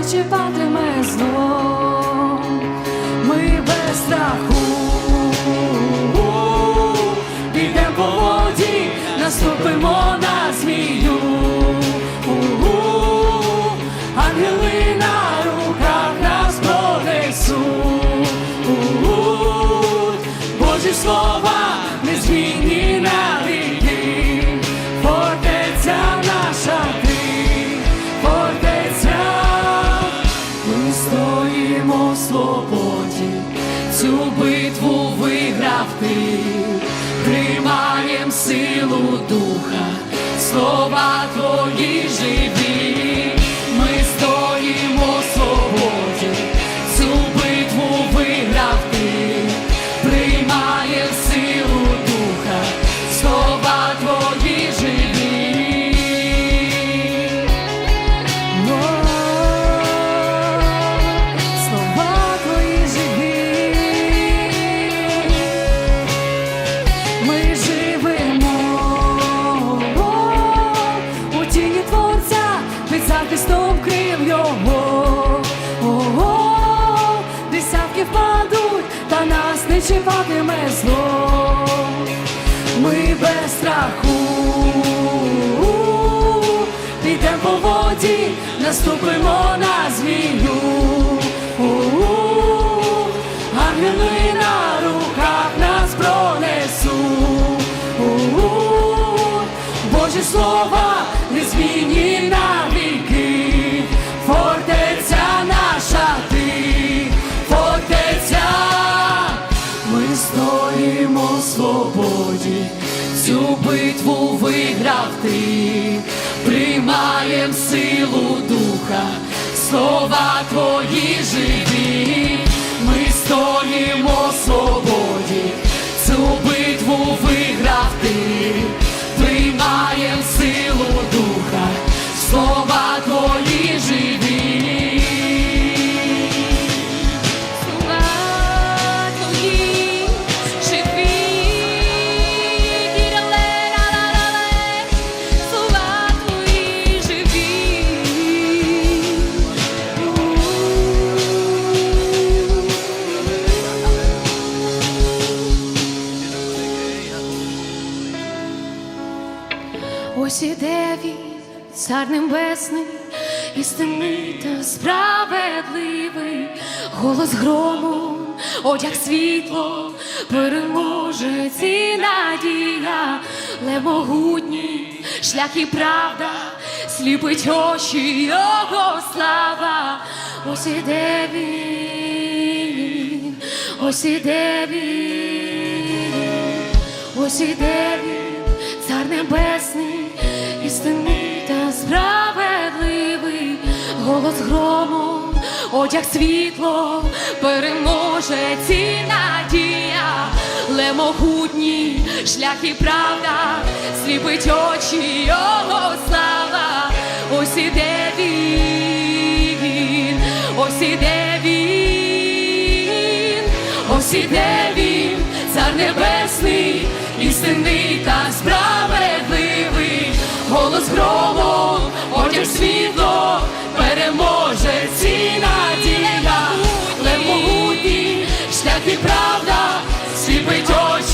не чіпатиме зло. Ми без страху підемо по воді, наступимо на змію. У-у, Ангели на руках нас пронесуть. У-у, Божі слова незмінні навіки, свободі, цю битву виграв ти, тримаєм силу духа, слова твої живі, чіпатиме зло. Ми без страху підемо по воді, наступимо на ти, приймаєм силу духа, слова твої живі, ми стоїмо в Ось іде він, цар небесний, істинний та справедливий, голос грому, одяг світло, переможе ці надія, лев могутній, шлях і правда, сліпить очі його слава, ось іде він, ось іде він, ось іде він, голос грому, одяг світло, переможе ці надія, ле могутній, шлях і правда, сліпить очі його слава, ось іде він, ось іде він, ось іде він, цар небесний, істинний та справедливий, голос грому, одяг світло, переможе ці надія, лев могутній, шлях і правда, сліпить очі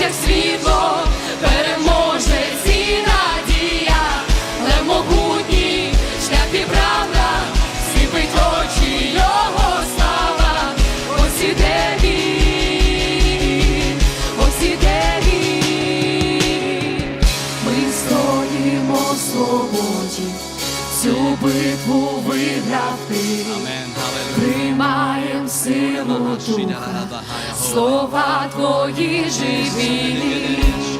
одяг світло, переможе ці надія, лев могутній, шлях і правда, сліпить очі його слава, ось іде він, ось іде він, Ми стоїмо в свободі, всю битву виграв ти. Амен. Силу духа, слова твої живі.